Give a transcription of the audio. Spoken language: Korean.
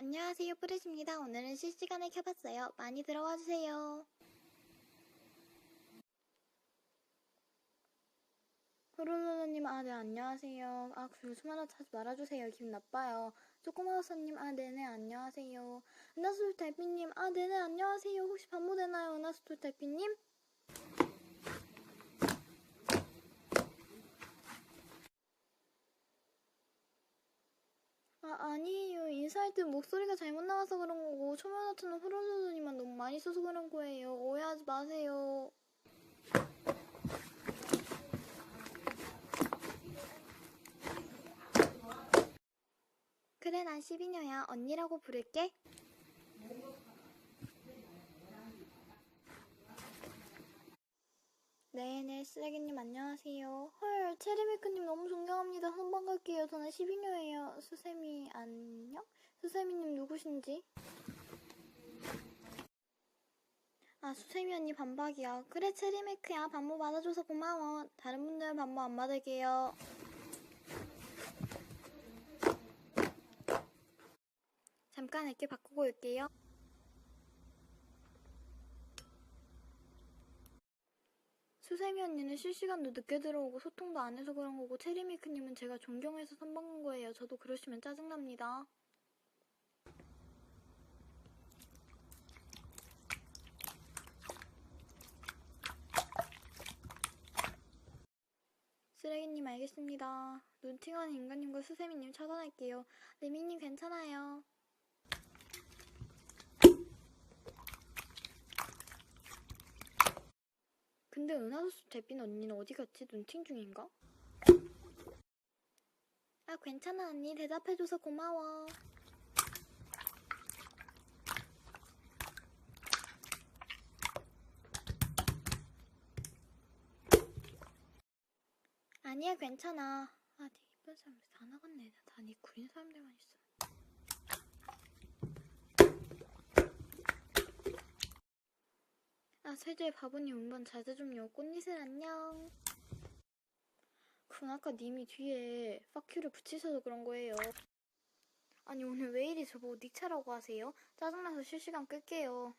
안녕하세요, 프레시입니다. 오늘은 실시간을 켜봤어요. 많이 들어와 주세요. 후루루루님, 아, 네, 안녕하세요. 아, 그리고 수만화 하지 말아주세요. 기분 나빠요. 쪼꼬마우사님, 아, 네네, 안녕하세요. 은하수돌 달빛님, 아, 네네, 안녕하세요. 혹시 반모 되나요, 은하수돌 달빛님? 아, 아니에요. 인사할 때 목소리가 잘못 나와서 그런 거고, 초면화처는 후루루루님만 너무 많이 써서 그런 거예요. 오해하지 마세요. 그래, 난 12녀야. 언니라고 부를게. 네네, 쓰레기님 안녕하세요. 헐, 체리밀크님 너무 존경합니다. 선방 갈게요. 저는 12녀예요. 수세미 안녕? 수세미님 누구신지? 아, 수세미 언니 반박이야. 그래, 체리밀크야. 반모 받아줘서 고마워. 다른 분들 반모 안 받을게요. 잠깐 이렇게 바꾸고 올게요. 수세미 언니는 실시간도 늦게 들어오고 소통도 안 해서 그런 거고 체리밀크님은 제가 존경해서 선방한 거예요. 저도 그러시면 짜증납니다. 쓰레기님 알겠습니다. 눈팅하는 인간님과 수세미님 차단할게요. 레미님 괜찮아요. 근데 은하수수 대빈 언니는 어디 갔지? 눈팅 중인가? 아 괜찮아 언니 대답해줘서 고마워. 아니야 괜찮아. 아네 이쁜 사람들 다 나갔네. 다 네 구린 사람들만 있어. 아, 세주의 바보님 운반 자제 좀요. 꽃잎을 안녕. 그건 아까 님이 뒤에 파큐를 붙이셔서 그런 거예요. 아니, 오늘 왜 이리 저보고 닉차라고 하세요? 짜증나서 실시간 끌게요.